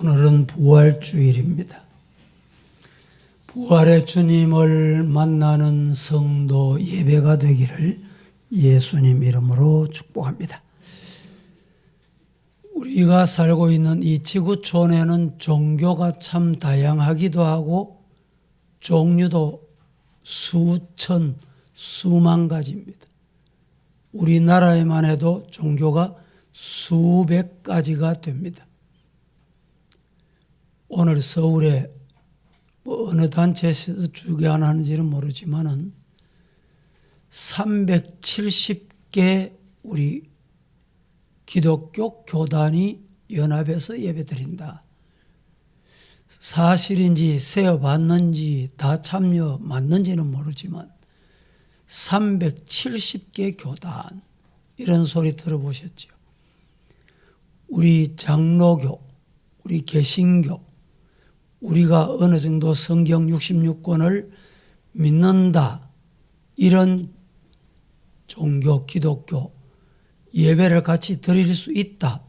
오늘은 부활주일입니다. 부활의 주님을 만나는 성도 예배가 되기를 예수님 이름으로 축복합니다. 우리가 살고 있는 이 지구촌에는 종교가 참 다양하기도 하고 종류도 수천, 수만 가지입니다. 우리나라에만 해도 종교가 수백 가지가 됩니다. 오늘 서울에 뭐 어느 단체에서 주관하는지는 모르지만은 370개 우리 기독교 교단이 연합해서 예배드린다. 사실인지 세어봤는지 다 참여 맞는지는 모르지만 370개 교단 이런 소리 들어보셨죠? 우리 장로교, 우리 개신교, 우리가 어느 정도 성경 66권을 믿는다. 이런 종교, 기독교, 예배를 같이 드릴 수 있다.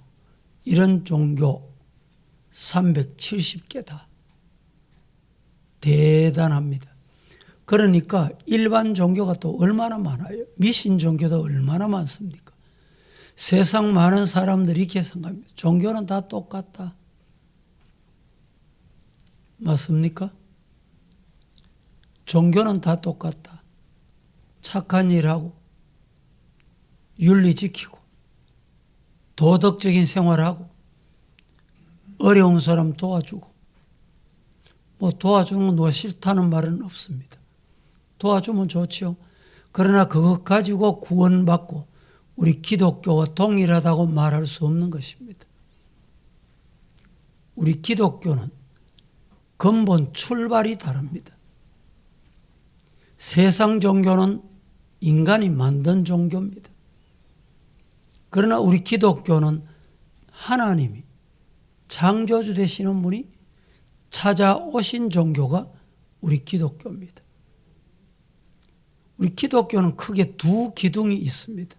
이런 종교 370개다. 대단합니다. 그러니까 일반 종교가 또 얼마나 많아요. 미신 종교도 얼마나 많습니까? 세상 많은 사람들이 이렇게 생각합니다. 종교는 다 똑같다. 맞습니까? 종교는 다 똑같다. 착한 일하고, 윤리 지키고, 도덕적인 생활하고, 어려운 사람 도와주고, 뭐 도와주는 건 누가 싫다는 말은 없습니다. 도와주면 좋지요. 그러나 그것 가지고 구원받고 우리 기독교와 동일하다고 말할 수 없는 것입니다. 우리 기독교는 근본 출발이 다릅니다. 세상 종교는 인간이 만든 종교입니다. 그러나 우리 기독교는 하나님이 창조주 되시는 분이 찾아오신 종교가 우리 기독교입니다. 우리 기독교는 크게 두 기둥이 있습니다.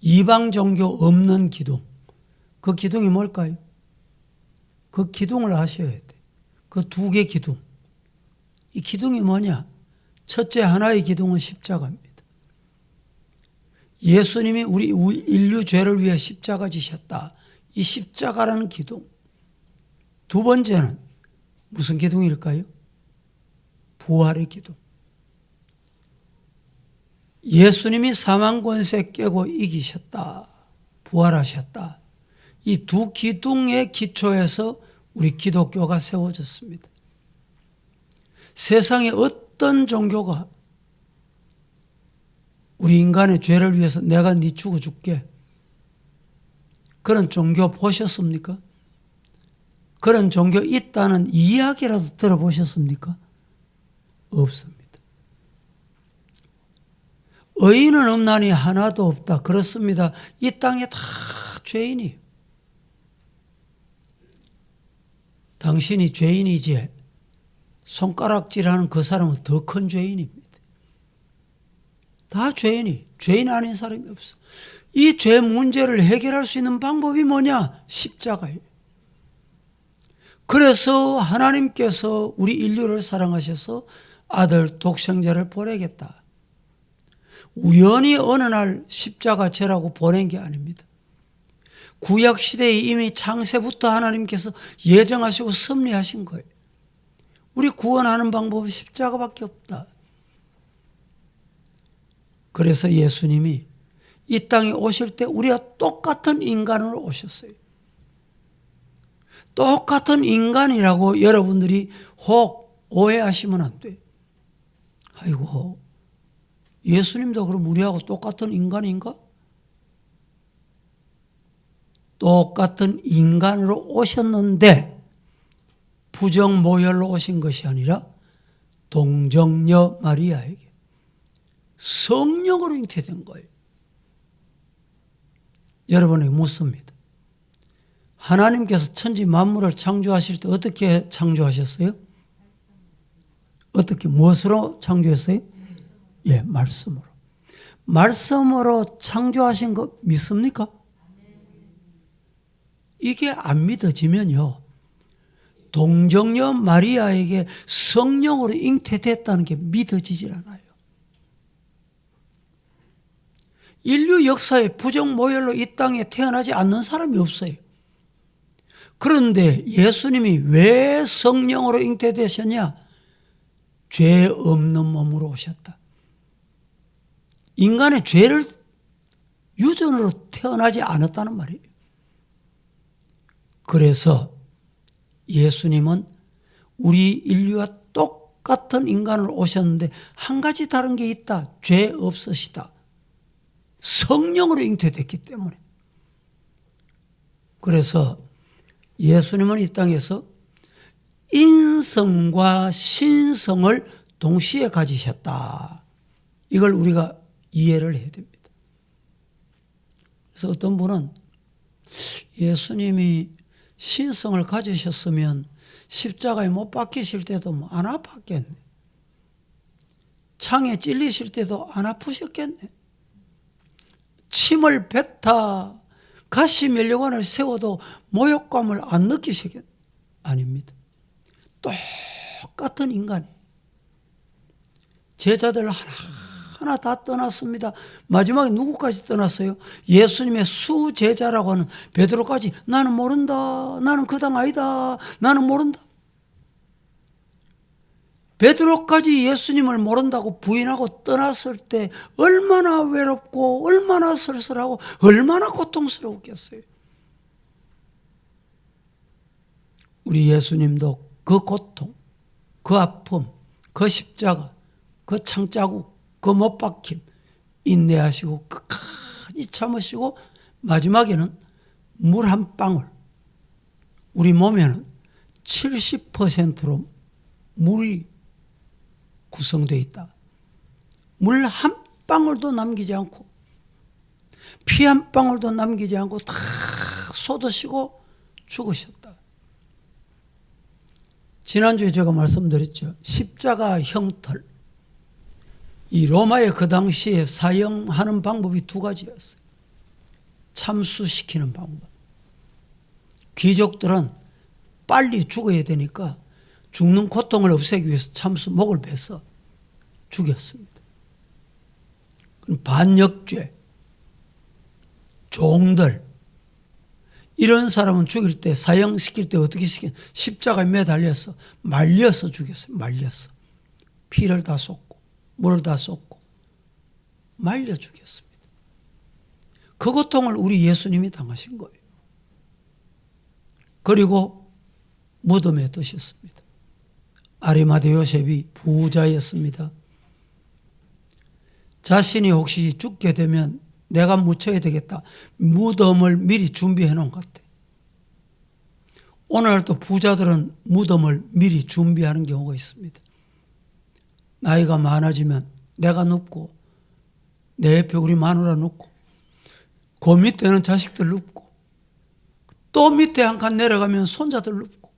이방 종교 없는 기둥. 그 기둥이 뭘까요? 그 기둥을 아셔야 돼. 그 두 개 기둥. 이 기둥이 뭐냐? 첫째 하나의 기둥은 십자가입니다. 예수님이 우리 인류 죄를 위해 십자가 지셨다. 이 십자가라는 기둥. 두 번째는 무슨 기둥일까요? 부활의 기둥. 예수님이 사망 권세 깨고 이기셨다. 부활하셨다. 이 두 기둥의 기초에서 우리 기독교가 세워졌습니다. 세상의 어떤 종교가 우리 인간의 죄를 위해서 내가 네 죽어 줄게. 그런 종교 보셨습니까? 그런 종교 있다는 이야기라도 들어보셨습니까? 없습니다. 의인은 없나니 하나도 없다. 그렇습니다. 이 땅에 다 죄인이에요. 당신이 죄인이지 손가락질하는 그 사람은 더 큰 죄인입니다. 다 죄인이 죄인 아닌 사람이 없어. 이 죄 문제를 해결할 수 있는 방법이 뭐냐? 십자가예요. 그래서 하나님께서 우리 인류를 사랑하셔서 아들 독생자를 보내겠다. 우연히 어느 날 십자가 죄라고 보낸 게 아닙니다. 구약 시대에 이미 창세부터 하나님께서 예정하시고 섭리하신 거예요. 우리 구원하는 방법은 십자가밖에 없다. 그래서 예수님이 이 땅에 오실 때 우리가 똑같은 인간으로 오셨어요. 똑같은 인간이라고 여러분들이 혹 오해하시면 안 돼. 아이고, 예수님도 그럼 우리하고 똑같은 인간인가? 똑같은 인간으로 오셨는데 부정 모혈로 오신 것이 아니라 동정녀 마리아에게 성령으로 잉태된 거예요. 여러분에게 묻습니다. 하나님께서 천지 만물을 창조하실 때 어떻게 창조하셨어요? 어떻게 무엇으로 창조했어요? 예, 말씀으로. 말씀으로 창조하신 거 믿습니까? 이게 안 믿어지면요. 동정녀 마리아에게 성령으로 잉태됐다는 게 믿어지질 않아요. 인류 역사에 부정 모혈로 이 땅에 태어나지 않는 사람이 없어요. 그런데 예수님이 왜 성령으로 잉태되셨냐? 죄 없는 몸으로 오셨다. 인간의 죄를 유전으로 태어나지 않았다는 말이에요. 그래서 예수님은 우리 인류와 똑같은 인간을 오셨는데 한 가지 다른 게 있다. 죄 없으시다. 성령으로 잉태됐기 때문에. 그래서 예수님은 이 땅에서 인성과 신성을 동시에 가지셨다. 이걸 우리가 이해를 해야 됩니다. 그래서 어떤 분은 예수님이 신성을 가지셨으면 십자가에 못 박히실 때도 뭐안 아팠겠네. 창에 찔리실 때도 안 아프셨겠네. 침을 뱉다 가시 멸류관을 세워도 모욕감을 안 느끼시겠 아닙니다. 똑같은 인간이 제자들 하나 하나 다 떠났습니다. 마지막에 누구까지 떠났어요? 예수님의 수제자라고 하는 베드로까지 나는 모른다. 나는 그 당 아니다. 나는 모른다. 베드로까지 예수님을 모른다고 부인하고 떠났을 때 얼마나 외롭고 얼마나 쓸쓸하고 얼마나 고통스러웠겠어요. 우리 예수님도 그 고통, 그 아픔, 그 십자가, 그 창자국, 그 못 박힘 인내하시고 끝까지 참으시고 마지막에는 물 한 방울 우리 몸에는 70%로 물이 구성되어 있다. 물 한 방울도 남기지 않고 피 한 방울도 남기지 않고 다 쏟으시고 죽으셨다. 지난주에 제가 말씀드렸죠. 십자가 형틀. 이 로마의 그 당시에 사용하는 방법이 두 가지였어요. 참수시키는 방법. 귀족들은 빨리 죽어야 되니까 죽는 고통을 없애기 위해서 참수 목을 베서 죽였습니다. 반역죄, 종들, 이런 사람은 죽일 때, 사형시킬 때 어떻게 시켜? 십자가에 매달려서 말려서 죽였어요. 말려서. 피를 다 쏟고, 물을 다 쏟고, 말려 죽였습니다. 그 고통을 우리 예수님이 당하신 거예요. 그리고 무덤에 드셨습니다. 아리마대 요셉이 부자였습니다. 자신이 혹시 죽게 되면 내가 묻혀야 되겠다. 무덤을 미리 준비해 놓은 것 같아. 오늘도 부자들은 무덤을 미리 준비하는 경우가 있습니다. 나이가 많아지면 내가 눕고 내 옆에 우리 마누라 눕고 그 밑에는 자식들 눕고 또 밑에 한 칸 내려가면 손자들 눕고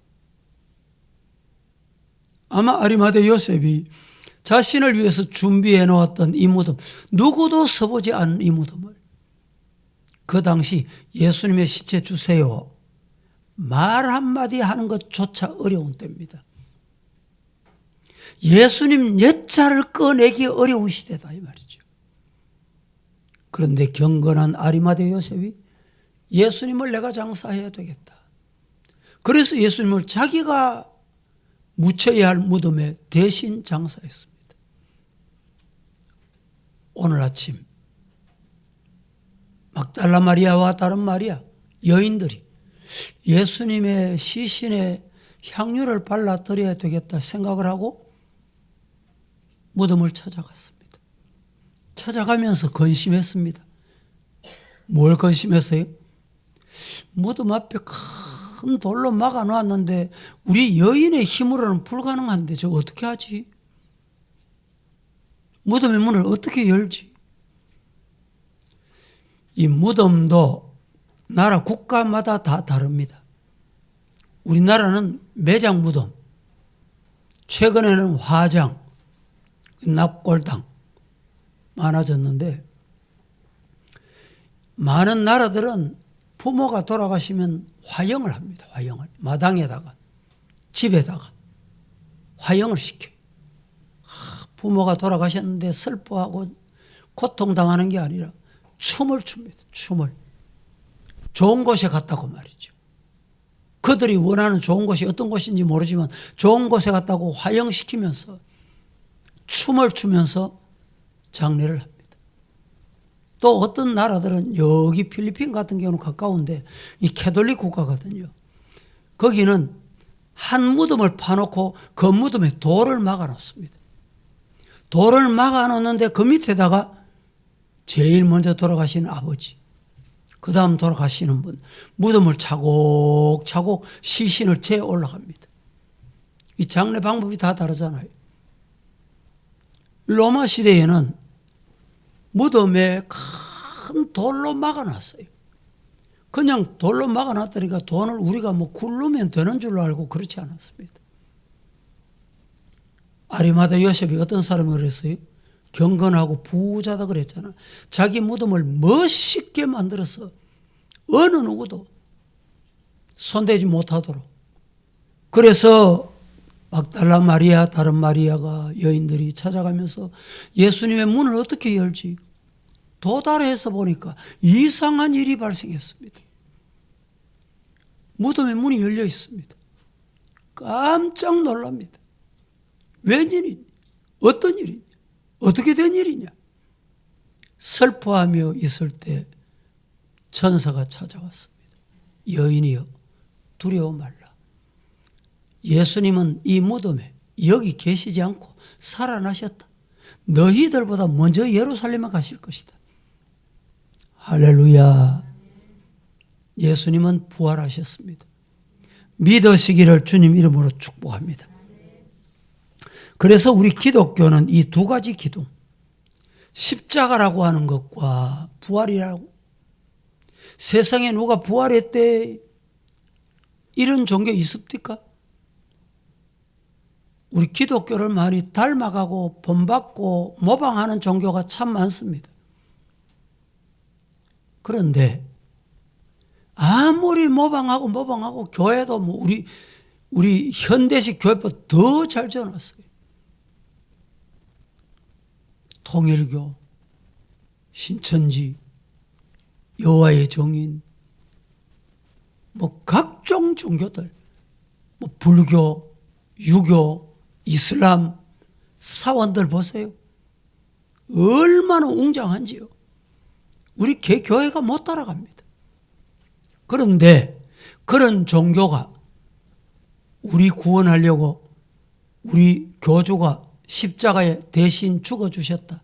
아마 아리마대 요셉이 자신을 위해서 준비해 놓았던 이 무덤, 누구도 서보지 않은 이 무덤을 그 당시 예수님의 시체 주세요. 말 한마디 하는 것조차 어려운 때입니다. 예수님 옛자를 꺼내기 어려운 시대다 이 말이죠. 그런데 경건한 아리마대 요셉이 예수님을 내가 장사해야 되겠다. 그래서 예수님을 자기가 묻혀야 할 무덤에 대신 장사했습니다. 오늘 아침 막달라 마리아와 다른 마리아 여인들이 예수님의 시신에 향유를 발라 드려야 되겠다 생각을 하고 무덤을 찾아갔습니다. 찾아가면서 건심했습니다. 뭘 건심했어요? 무덤 앞에 큰 돌로 막아 놨는데 우리 여인의 힘으로는 불가능한데 저 어떻게 하지? 무덤의 문을 어떻게 열지? 이 무덤도 나라 국가마다 다 다릅니다. 우리나라는 매장 무덤, 최근에는 화장, 납골당 많아졌는데 많은 나라들은 부모가 돌아가시면 화영을 합니다. 화영을 마당에다가 집에다가 화형을 시켜요. 하, 부모가 돌아가셨는데 슬퍼하고 고통당하는 게 아니라 춤을 춥니다. 춤을. 좋은 곳에 갔다고 말이죠. 그들이 원하는 좋은 곳이 어떤 곳인지 모르지만 좋은 곳에 갔다고 화형시키면서 춤을 추면서 장례를 합니다. 또 어떤 나라들은 여기 필리핀 같은 경우는 가까운데 이 캐톨릭 국가거든요. 거기는 한 무덤을 파놓고 그 무덤에 돌을 막아 놓습니다. 돌을 막아 놓는데 그 밑에다가 제일 먼저 돌아가신 아버지, 그 다음 돌아가시는 분, 무덤을 차곡차곡 시신을 채 올라갑니다. 이 장례 방법이 다 다르잖아요. 로마 시대에는 무덤에 큰 돌로 막아놨어요. 그냥 돌로 막아놨다니까 돈을 우리가 뭐 굴르면 되는 줄로 알고 그렇지 않았습니다. 아리마다 요셉이 어떤 사람이 그랬어요? 경건하고 부자다 그랬잖아. 자기 무덤을 멋있게 만들어서 어느 누구도 손대지 못하도록. 그래서 막달라 마리아, 다른 마리아가 여인들이 찾아가면서 예수님의 문을 어떻게 열지? 도달해서 보니까 이상한 일이 발생했습니다. 무덤의 문이 열려 있습니다. 깜짝 놀랍니다. 웬일이냐? 어떤 일이냐? 어떻게 된 일이냐? 슬퍼하며 있을 때 천사가 찾아왔습니다. 여인이여 두려워 말라. 예수님은 이 무덤에 여기 계시지 않고 살아나셨다. 너희들보다 먼저 예루살렘에 가실 것이다. 할렐루야. 예수님은 부활하셨습니다. 믿으시기를 주님 이름으로 축복합니다. 그래서 우리 기독교는 이 두 가지 기둥, 십자가라고 하는 것과 부활이라고. 세상에 누가 부활했대? 이런 종교 있습니까? 우리 기독교를 많이 닮아가고 본받고 모방하는 종교가 참 많습니다. 그런데 아무리 모방하고 모방하고 교회도 뭐 우리 우리 현대식 교회보다 더 잘 지어놨어요. 통일교, 신천지, 여호와의 정인, 뭐 각종 종교들, 뭐 불교, 유교, 이슬람 사원들 보세요. 얼마나 웅장한지요. 우리 개교회가 못 따라갑니다. 그런데 그런 종교가 우리 구원하려고 우리 교주가 십자가에 대신 죽어주셨다.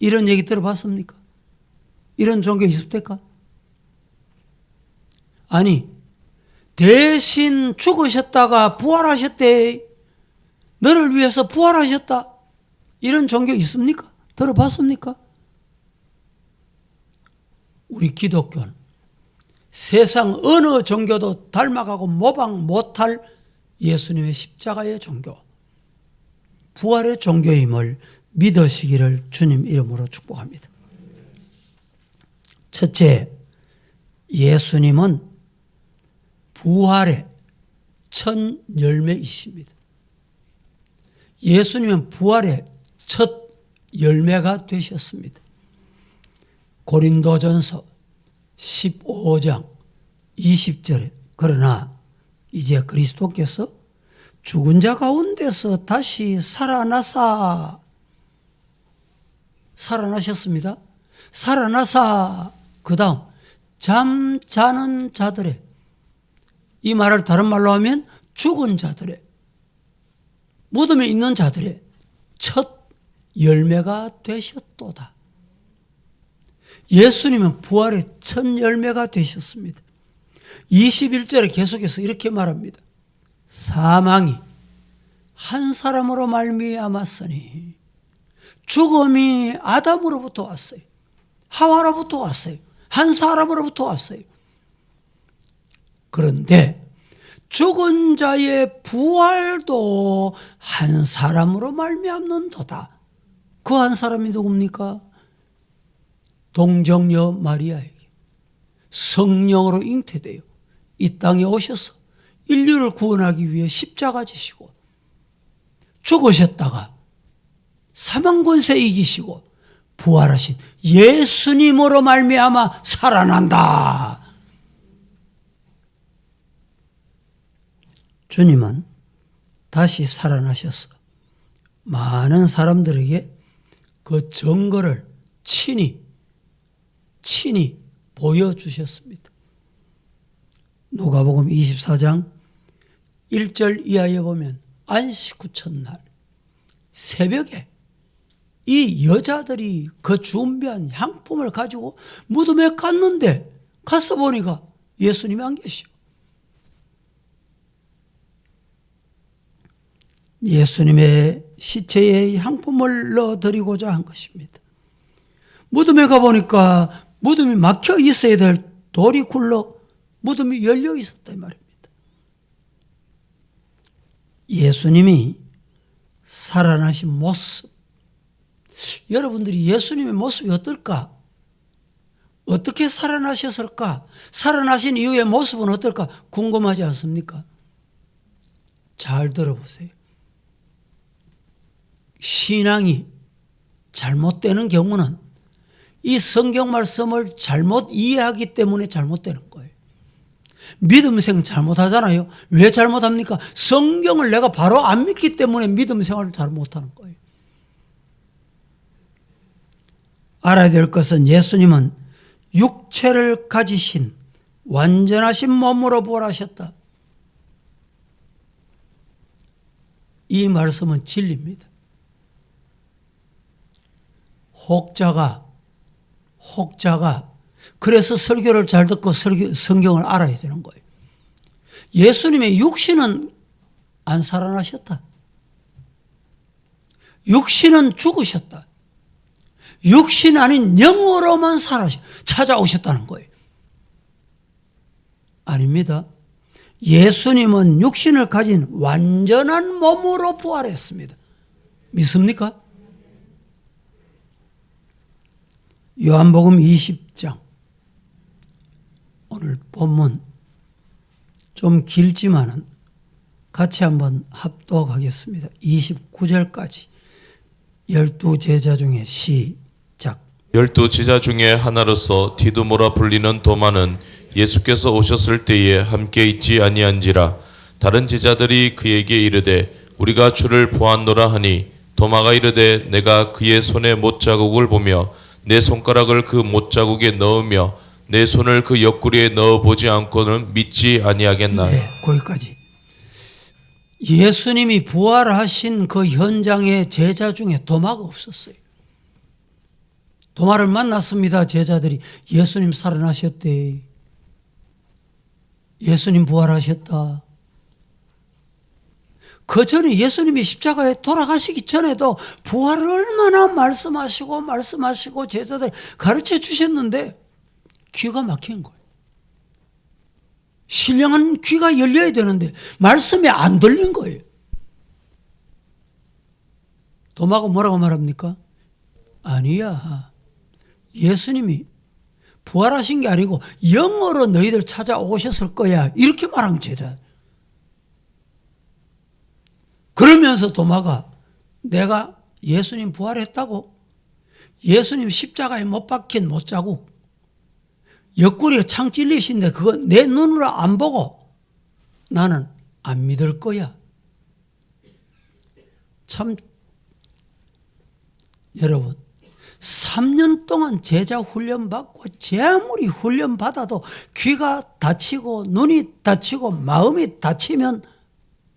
이런 얘기 들어봤습니까? 이런 종교 있습니까? 아니, 대신 죽으셨다가 부활하셨대. 너를 위해서 부활하셨다. 이런 종교 있습니까? 들어봤습니까? 우리 기독교는 세상 어느 종교도 닮아가고 모방 못할 예수님의 십자가의 종교, 부활의 종교임을 믿으시기를 주님 이름으로 축복합니다. 첫째, 예수님은 부활의 첫 열매이십니다. 예수님은 부활의 첫 열매가 되셨습니다. 고린도전서 15장 20절에 그러나 이제 그리스도께서 죽은 자 가운데서 다시 살아나사 살아나셨습니다. 살아나사 그다음 잠자는 자들의 이 말을 다른 말로 하면 죽은 자들의 무덤에 있는 자들의 첫 열매가 되셨도다. 예수님은 부활의 첫 열매가 되셨습니다. 21절에 계속해서 이렇게 말합니다. 사망이 한 사람으로 말미암았으니 죽음이 아담으로부터 왔어요. 하와로부터 왔어요. 한 사람으로부터 왔어요. 그런데 죽은 자의 부활도 한 사람으로 말미암는도다. 그 한 사람이 누굽니까? 동정녀 마리아에게 성령으로 잉태되어 이 땅에 오셔서 인류를 구원하기 위해 십자가 지시고 죽으셨다가 사망 권세 이기시고 부활하신 예수님으로 말미암아 살아난다. 주님은 다시 살아나셔서 많은 사람들에게 그 증거를 친히 친히 보여주셨습니다. 누가복음 24장 1절 이하에 보면 안식 후 첫날 새벽에 이 여자들이 그 준비한 향품을 가지고 무덤에 갔는데 가서 보니까 예수님이 안 계시오. 예수님의 시체에 향품을 넣어드리고자 한 것입니다. 무덤에 가보니까 무덤이 막혀 있어야 될 돌이 굴러 무덤이 열려 있었다 이 말입니다. 예수님이 살아나신 모습. 여러분들이 예수님의 모습이 어떨까? 어떻게 살아나셨을까? 살아나신 이후의 모습은 어떨까? 궁금하지 않습니까? 잘 들어보세요. 신앙이 잘못되는 경우는 이 성경 말씀을 잘못 이해하기 때문에 잘못되는 거예요. 믿음생 잘못하잖아요. 왜 잘못합니까? 성경을 내가 바로 안 믿기 때문에 믿음 생활을 잘 못하는 거예요. 알아야 될 것은 예수님은 육체를 가지신 완전하신 몸으로 부활하셨다. 이 말씀은 진리입니다. 혹자가 혹자가 그래서 설교를 잘 듣고 설교, 성경을 알아야 되는 거예요. 예수님의 육신은 안 살아나셨다. 육신은 죽으셨다. 육신 아닌 영으로만 살아 찾아오셨다는 거예요. 아닙니다. 예수님은 육신을 가진 완전한 몸으로 부활했습니다. 믿습니까? 요한복음 20장 오늘 본문 좀 길지만은 같이 한번 합독하겠습니다. 29절까지 열두 제자 중에 시작. 열두 제자 중에 하나로서 디두모라 불리는 도마는 예수께서 오셨을 때에 함께 있지 아니한지라 다른 제자들이 그에게 이르되 우리가 주를 보았노라 하니 도마가 이르되 내가 그의 손에 못 자국을 보며 내 손가락을 그 못자국에 넣으며 내 손을 그 옆구리에 넣어 보지 않고는 믿지 아니하겠나 네, 거기까지. 예수님이 부활하신 그 현장에 제자 중에 도마가 없었어요. 도마를 만났습니다. 제자들이 예수님 살아나셨대. 예수님 부활하셨다. 그 전에 예수님이 십자가에 돌아가시기 전에도 부활을 얼마나 말씀하시고 말씀하시고 제자들 가르쳐 주셨는데 귀가 막힌 거예요. 신령한 귀가 열려야 되는데 말씀이 안 들린 거예요. 도마가 뭐라고 말합니까? 아니야. 예수님이 부활하신 게 아니고 영어로 너희들 찾아오셨을 거야. 이렇게 말한 제자. 그러면서 도마가 내가 예수님 부활했다고 예수님 십자가에 못 박힌 못 자국 옆구리에 창 찔리신데 그거 내 눈으로 안 보고 나는 안 믿을 거야. 참 여러분 3년 동안 제자 훈련 받고 제 아무리 훈련 받아도 귀가 다치고 눈이 다치고 마음이 다치면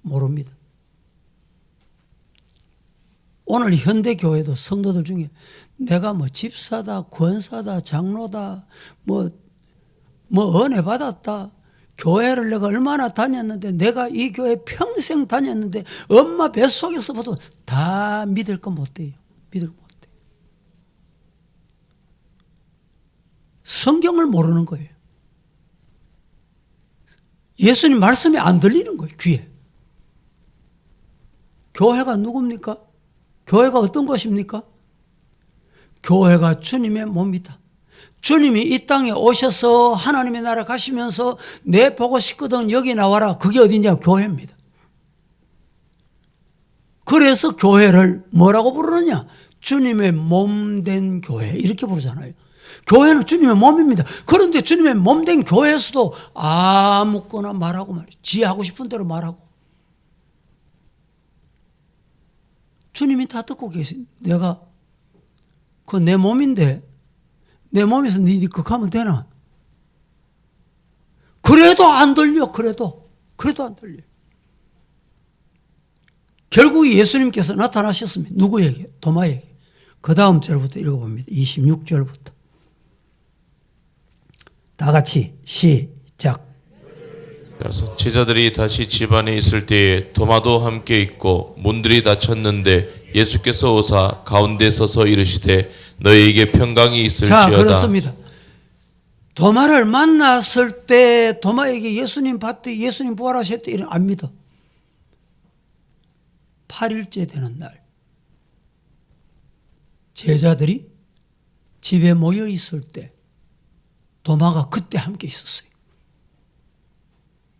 모릅니다. 오늘 현대 교회도 성도들 중에 내가 뭐 집사다, 권사다, 장로다, 뭐, 뭐 은혜 받았다. 교회를 내가 얼마나 다녔는데 내가 이 교회 평생 다녔는데 엄마 뱃속에서부터 다 믿을 거못 돼요. 믿을 거못 돼. 성경을 모르는 거예요. 예수님 말씀이 안 들리는 거예요, 귀에. 교회가 누굽니까? 교회가 어떤 것입니까? 교회가 주님의 몸이다. 주님이 이 땅에 오셔서 하나님의 나라 가시면서 내 보고 싶거든 여기 나와라. 그게 어디냐? 교회입니다. 그래서 교회를 뭐라고 부르느냐? 주님의 몸 된 교회. 이렇게 부르잖아요. 교회는 주님의 몸입니다. 그런데 주님의 몸 된 교회에서도 아무거나 말하고 말이죠. 지 하고 싶은 대로 말하고. 주님이 다 듣고 계신 내가 그 내 몸인데 내 몸에서 니 그거 하면 되나? 그래도 안 들려. 그래도 그래도 안 들려. 결국 예수님께서 나타나셨습니다. 누구에게? 도마에게. 그 다음 절부터 읽어봅니다. 26절부터. 다 같이 시작. 그래서 제자들이 다시 집안에 있을 때에 도마도 함께 있고 문들이 닫혔는데 예수께서 오사 가운데 서서 이르시되 너희에게 평강이 자, 있을지어다 그렇습니다. 도마를 만났을 때 도마에게 예수님 봤대, 예수님 부활하셨대 이런 안 믿어. 8일째 되는 날 제자들이 집에 모여 있을 때 도마가 그때 함께 있었어요.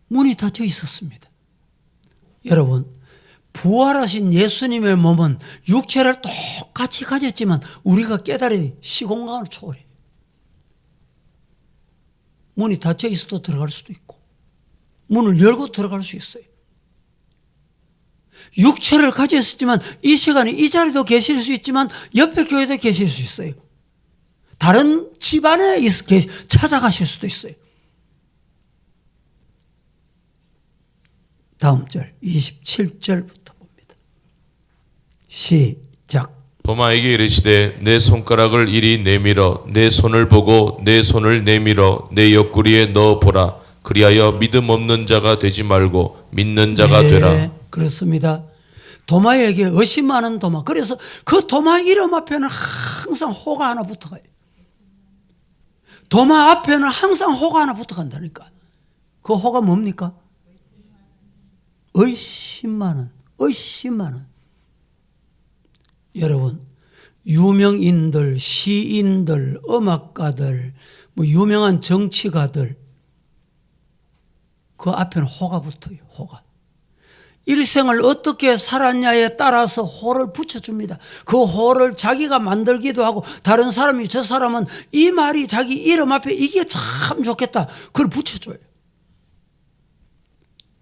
문이 닫혀 있었습니다. 여러분, 부활하신 예수님의 몸은 육체를 똑같이 가졌지만 우리가 깨달이 시공간을 초월해요. 문이 닫혀 있어도 들어갈 수도 있고 문을 열고 들어갈 수 있어요. 육체를 가졌지만 이 시간에 이 자리도 계실 수 있지만 옆에 교회도 계실 수 있어요. 다른 집안에 찾아가실 수도 있어요. 다음 절 27절부터 봅니다. 시작. 도마에게 이르시되 내 손가락을 이리 내밀어 내 손을 보고 내 손을 내밀어 내 옆구리에 넣어 보라 그리하여 믿음 없는 자가 되지 말고 믿는 자가 네, 되라 그렇습니다. 도마에게 의심하는 도마. 그래서 그 도마 이름 앞에는 항상 호가 하나 붙어가요. 도마 앞에는 항상 호가 하나 붙어간다니까. 그 호가 뭡니까? 의심하는, 의심하는. 여러분, 유명인들, 시인들, 음악가들, 뭐 유명한 정치가들, 그 앞에는 호가 붙어요, 호가. 일생을 어떻게 살았냐에 따라서 호를 붙여줍니다. 그 호를 자기가 만들기도 하고 다른 사람이 저 사람은 이 말이 자기 이름 앞에 이게 참 좋겠다. 그걸 붙여줘요.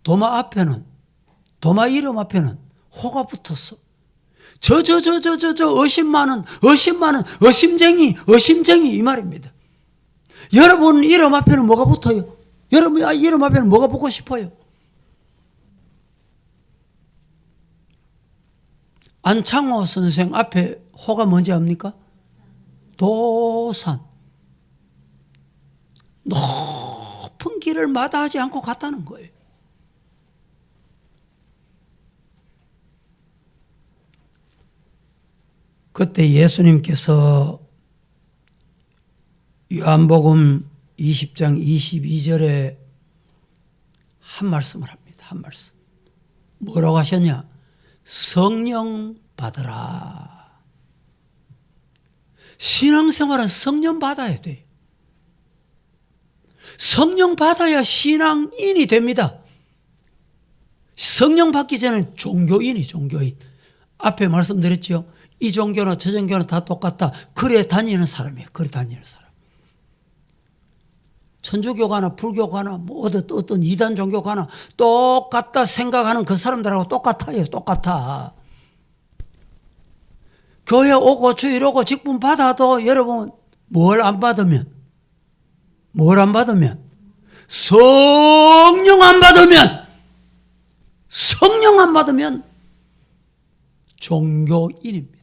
도마 앞에는 도마 이름 앞에는 호가 붙었어. 저 저 저 저 저 저 의심 많은 의심 많은 의심쟁이 의심쟁이 이 말입니다. 여러분 이름 앞에는 뭐가 붙어요? 여러분 아, 이름 앞에는 뭐가 붙고 싶어요? 안창호 선생 앞에 호가 뭔지 압니까? 도산. 높은 길을 마다하지 않고 갔다는 거예요. 그때 예수님께서 요한복음 20장 22절에 한 말씀을 합니다. 한 말씀. 뭐라고 하셨냐? 성령 받으라. 신앙생활은 성령 받아야 돼. 성령 받아야 신앙인이 됩니다. 성령 받기 전엔 종교인이 종교인. 앞에 말씀드렸죠. 이 종교나 저 종교나 다 똑같다. 그래 다니는 사람이에요. 그래 다니는 사람. 천주교가나 불교가나 뭐 어떤 어떤 이단 종교가나 똑같다 생각하는 그 사람들하고 똑같아요. 똑같아. 교회 오고 주일 오고 직분 받아도 여러분 뭘 안 받으면 뭘 안 받으면 성령 안 받으면 성령 안 받으면 종교인입니다.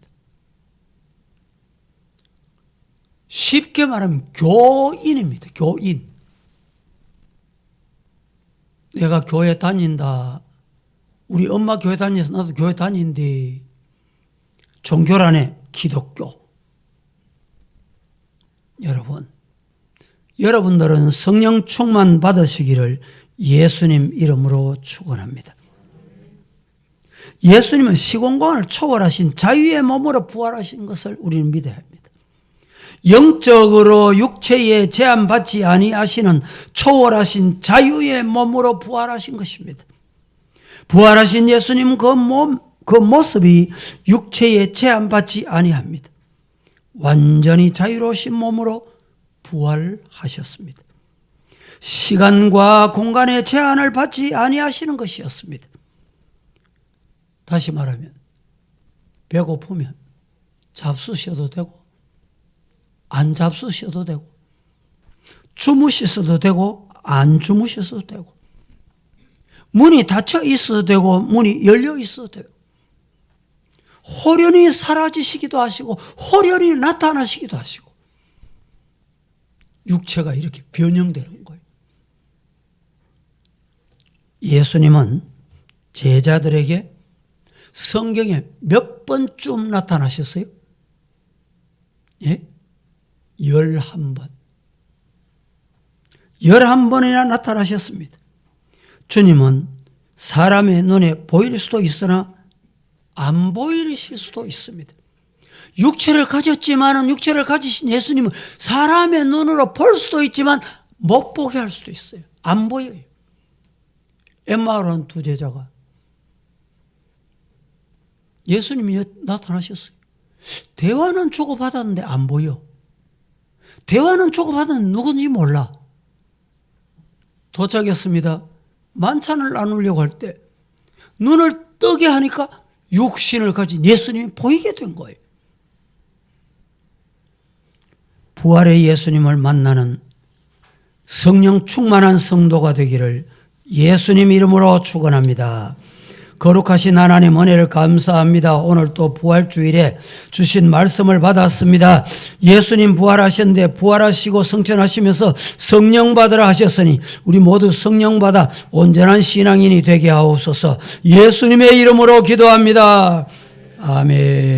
쉽게 말하면 교인입니다. 교인. 내가 교회 다닌다. 우리 엄마 교회 다니서 나도 교회 다닌데 종교란에 기독교. 여러분, 여러분들은 성령 충만 받으시기를 예수님 이름으로 축원합니다. 예수님은 시공간을 초월하신 자유의 몸으로 부활하신 것을 우리는 합니다. 영적으로 육체에 제한받지 아니하시는 초월하신 자유의 몸으로 부활하신 것입니다. 부활하신 예수님 그 몸, 그 모습이 육체에 제한받지 아니합니다. 완전히 자유로우신 몸으로 부활하셨습니다. 시간과 공간의 제한을 받지 아니하시는 것이었습니다. 다시 말하면 배고프면 잡수셔도 되고 안 잡수셔도 되고 주무셔도 되고 안 주무셔도 되고 문이 닫혀 있어도 되고 문이 열려 있어도 되고 호련히 사라지시기도 하시고 호련히 나타나시기도 하시고 육체가 이렇게 변형되는 거예요. 예수님은 제자들에게 성경에 몇 번쯤 나타나셨어요? 예? 열한 번. 열한 번이나 나타나셨습니다. 주님은 사람의 눈에 보일 수도 있으나 안 보이실 수도 있습니다. 육체를 가졌지만은 육체를 가지신 예수님은 사람의 눈으로 볼 수도 있지만 못 보게 할 수도 있어요. 안 보여요. 엠마오라는 두 제자가 예수님이 나타나셨어요. 대화는 주고받았는데 안 보여. 대화는 주고받았는데 누군지 몰라. 도착했습니다. 만찬을 나누려고 할 때 눈을 뜨게 하니까 육신을 가진 예수님이 보이게 된 거예요. 부활의 예수님을 만나는 성령 충만한 성도가 되기를 예수님 이름으로 축원합니다. 거룩하신 하나님 은혜를 감사합니다. 오늘 또 부활주일에 주신 말씀을 받았습니다. 예수님 부활하셨는데 부활하시고 성천하시면서 성령 받으라 하셨으니 우리 모두 성령 받아 온전한 신앙인이 되게 하옵소서 예수님의 이름으로 기도합니다. 아멘.